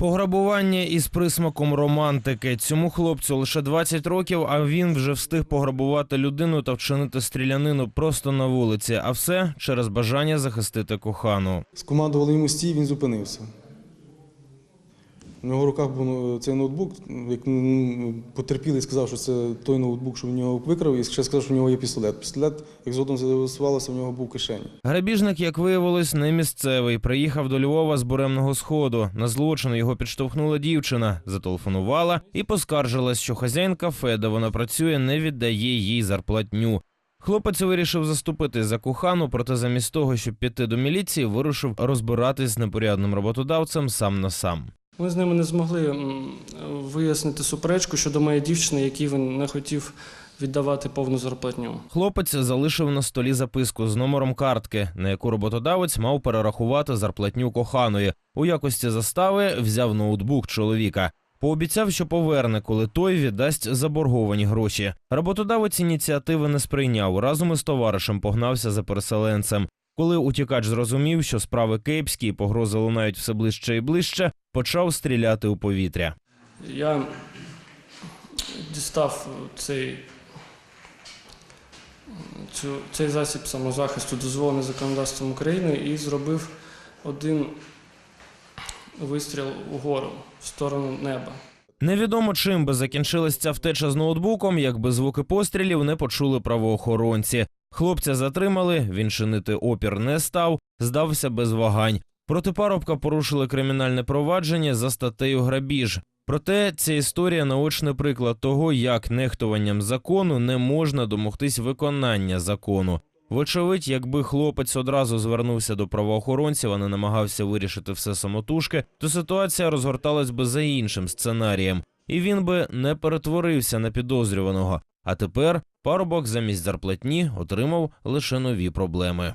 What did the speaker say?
Пограбування із присмаком романтики. Цьому хлопцю лише 20 років, а він вже встиг пограбувати людину та вчинити стрілянину просто на вулиці. А все через бажання захистити кохану. Скомандували йому стій, він зупинився. У нього в руках був ну, цей ноутбук. Як потерпілий сказав, що це той ноутбук, що в нього викрав, і ще сказав, що в нього є пістолет. Пістолет, як згодом з'ясувалося, в нього був в кишені. Грабіжник, як виявилось, не місцевий. Приїхав до Львова з буремного сходу. На злочин його підштовхнула дівчина, зателефонувала і поскаржилась, що хазяїн кафе, де вона працює, не віддає їй зарплатню. Хлопець вирішив заступити за кохану, проте замість того, щоб піти до міліції, вирушив розбиратись з непорядним роботодавцем сам на сам. Ми з ними не змогли вияснити суперечку щодо моєї дівчини, якій він не хотів віддавати повну зарплатню. Хлопець залишив на столі записку з номером картки, на яку роботодавець мав перерахувати зарплатню коханої. У якості застави взяв ноутбук чоловіка. Пообіцяв, що поверне, коли той віддасть заборговані гроші. Роботодавець ініціативи не сприйняв. Разом із товаришем погнався за переселенцем. Коли утікач зрозумів, що справи кепські і погрози лунають все ближче і ближче, почав стріляти у повітря. Я дістав цей, цю, цей засіб самозахисту, дозволений законодавством України, і зробив один вистріл угору в сторону неба. Невідомо чим би закінчилась ця втеча з ноутбуком, якби звуки пострілів не почули правоохоронці. Хлопця затримали, він чинити опір не став, здався без вагань. Проти парубка порушили кримінальне провадження за статтею грабіж. Проте ця історія наочний приклад того, як нехтуванням закону не можна домогтись виконання закону. Вочевидь, якби хлопець одразу звернувся до правоохоронців, а не намагався вирішити все самотужки, то ситуація розгорталась би за іншим сценарієм, і він би не перетворився на підозрюваного. А тепер парубок замість зарплатні отримав лише нові проблеми.